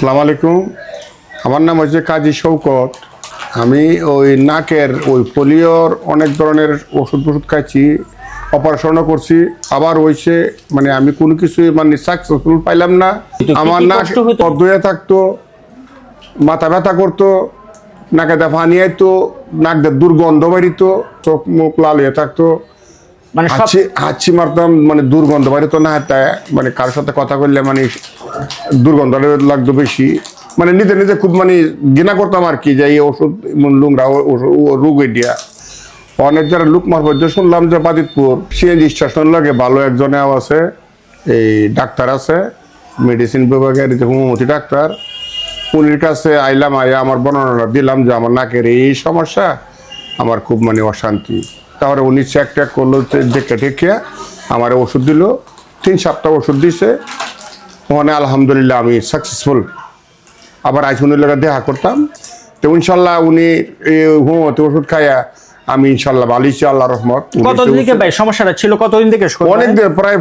আসসালামু আলাইকুম আমার নাম হচ্ছে কাজী শৌকত আমি ওই নাকের ওই পোলিওর অনেক ধরনের ওষুধ ওষুধ খাইছি অপারেশনও করছি। আবার হয়েছে মানে আমি কোনো কিছু মানে সাকসেসফুল পাইলাম না। আমার নাক হয়ে থাকতো মাথা ব্যথা করতো নাকে দা পানি আইতো নাক দিয়ে দুর্গন্ধ বাড়িত চোখ মুখ লাল হয়ে থাকতো। মানে হাঁচি হাঁচি মারতাম মানে দুর্গন্ধ বাড়িত না হাতে মানে কারোর সাথে কথা বললে মানে দুর্গন্ধ লাগতো বেশি। মানে নিজে নিজে খুব মানে ঘৃণা করতাম আর কি যে এই ওষুধ লুংরা রোগ দিয়া অনেক যারা লুক মারফত শুনলাম যে বাদিতপুর সিএনজি স্টেশন লাগে ভালো একজনেও আছে, এই ডাক্তার আছে, মেডিসিন বিভাগের হোমিওপ্যাথি ডাক্তার, উনির কাছে আইলাম আইয়া আমার বর্ণনাটা দিলাম যে আমার নাকের এই সমস্যা, আমার খুব মানে অশান্তি। তারপরে উনি চেক টেক করল দেখে ঠেকিয়া আমার ওষুধ দিল, তিন সপ্তাহ ওষুধ দিছে ওখানে আলহামদুলিল্লাহ আমি সাকসেসফুল আবার লোকের দেখা করতাম। তো ইনশাল্লাহ উনি হোমিওপ্যাথি ওষুধ খাইয়া আমি ইনশাল্লাহ বালিছি আল্লাহ রহমত। উনি কতদিন থেকে ভাই? সমস্যাটা ছিল কতদিন থেকে অনেক দিন প্রায়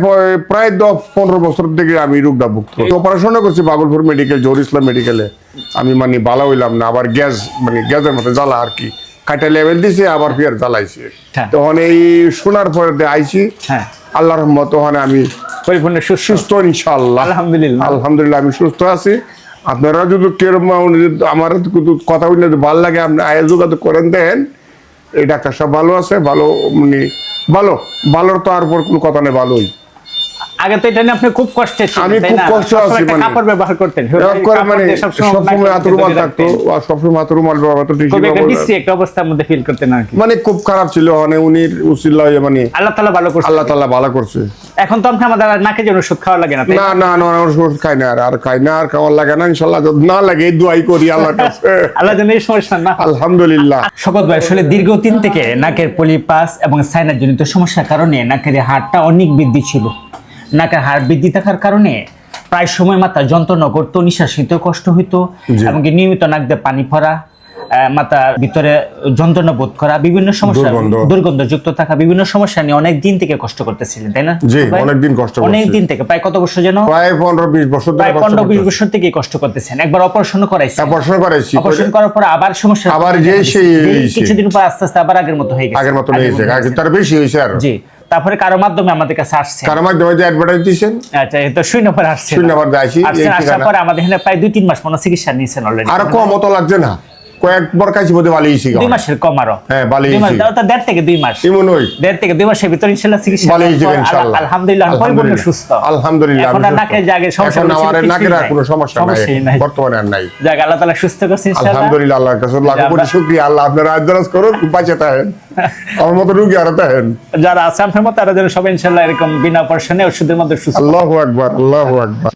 প্রায়- দশ পনেরো বছর থেকে আমি রোগটা ভুক্ত। অপারেশনও করছি বাগলপুর মেডিকেল জোর ইসলাম মেডিকেলে আমি মানে ভালো হইলাম না আবার গ্যাস মানে গ্যাসের মতো জ্বালা আর কি। কাটা লেভেল দিছে আবার ফের জ্বালাইছে। হ্যাঁ। তখন এই শোনার পরে আইছি। হ্যাঁ। আল্লাহ রহমত ওখানে আমি পরিপূর্ণ সুস্থ। ইনশাল্লাহ আলহামদুলিল্লাহ। আলহামদুলিল্লাহ আমি সুস্থ আছি। আপনারা যদি কেরম আমার কথা বললে যদি ভালো লাগে আপনি আয় যোগাযোগ করেন দেন। এই ডাক্তার সব ভালো আছে ভালো মানে ভালো ভালোর তো আর উপর কোনো কথা নেই ভালোই। আগে তো এটা নিয়ে আপনি খুব কষ্টে ছিলেন আমি খুব? কষ্টে আছি মানে। কাপড় ব্যবহার করতেন করে মানে সবসময় হাত রুমাল থাকতো। আর সবসময় হাত রুমাল ব্যবহার করতো টিস্যু খুব একটা ব্যবহার- একটা অবস্থার মধ্যে ফিল করতেন আর কি মানে খুব খারাপ ছিল মানে উচিল্লা মানে আল্লাহ তালা ভালো করছে আল্লাহ তাল্লাহ ভালো করছে এখন তো আপনি আমাদের নাকে যেন ওষুধ খাওয়া লাগে না না না না ওষুধ খাই না আর আর খাই না আর খাওয়া লাগে না ইনশাল্লাহ যদি না লাগে দোয়াই করি আল্লাহর কাছে আল্লাহ যেন এই সমস্যা না। আলহামদুলিল্লাহ শপথ ভাই আসলে দীর্ঘদিন থেকে নাকের পলিপাস এবং সাইনাস জনিত সমস্যার কারণে নাকের হাড়টা অনেক বৃদ্ধি ছিল নাকের হাড় বৃদ্ধি থাকার কারণে প্রায় সময় মাথা যন্ত্রণা করতো নিঃশ্বাস নিতে কষ্ট হইতো। এমনকি নিয়মিত নাক দিয়ে পানি পড়া মাথার ভিতরে যন্ত্রণা বোধ করা বিভিন্ন সমস্যা দুর্গন্ধ। দুর্গন্ধযুক্ত থাকা বিভিন্ন সমস্যা নিয়ে অনেক দিন থেকে কষ্ট করতেছিলেন তাই না? জি, ভাই? অনেকদিন কষ্ট অনেক দিন থেকে প্রায় কত বছর যেন? প্রায় পনেরো বিশ বছর প্রায় কষ্ট পনেরো বিশ করতেছি। বছর থেকে কষ্ট করতেছেন। একবার অপারেশন করাইছেন। হ্যাঁ, পড়াশোনা করাইছি। অপারেশন করার পর আবার সমস্যা আবার যে সেই কিছুদিন পর আস্তে আস্তে আবার আগের মতো হয়ে গেছে। আগের মতো আগের হয়েছে। মতো আগে হয়েছে। তার বেশি হয়েছে আর। জি। তারপরে কারও মাধ্যমে আমাদের কাছে আসছে। কারও মাধ্যমে যে অ্যাডভার্টাইজ দিয়েছেন? আচ্ছা এটা তো শূন্য পর আসছে। শূন্য পর আসি, এই আসার পর আমাদের এখানে প্রায় দুই তিন মাস মনে চিকিৎসা নিয়েছেন অলরেডি আর কম অত লাগছে না। কাছে বালিয়েছি দুই মাসের কম আরও। হ্যাঁ। দেড় থেকে দুই মাস। এমন ওই দেড় থেকে দুই মাসের ভিতরে ইনশাল্লাহ চিকিৎসা ইনশাআল্লাহ আলহামদুলিল্লাহ পরিপূর্ণ সুস্থ। আলহামদুলিল্লাহ। এখন আর সুস্থ। নাকের সমস্যা এখন আমার নাকের আর। কোনো সমস্যা নাই। বর্তমানে আর নাই। যাক আল্লাহ তালা সুস্থ করছে ইনশাল্লাহ। আলহামদুলিল্লাহ আল্লাহর কাছে লাখো কোটি শুকরিয়া। আল্লাহ আপনারা আদরাজ করুন বাঁচে থাকেন। আমার মতো রুগী আরও থাকেন। যারা আছে আপনার মতো তারা যেন সবাই ইনশাল্লাহ এরকম বিনা অপারেশনে ওষুধের মধ্যে সুস্থ আল্লাহু আকবার আল্লাহু আকবার।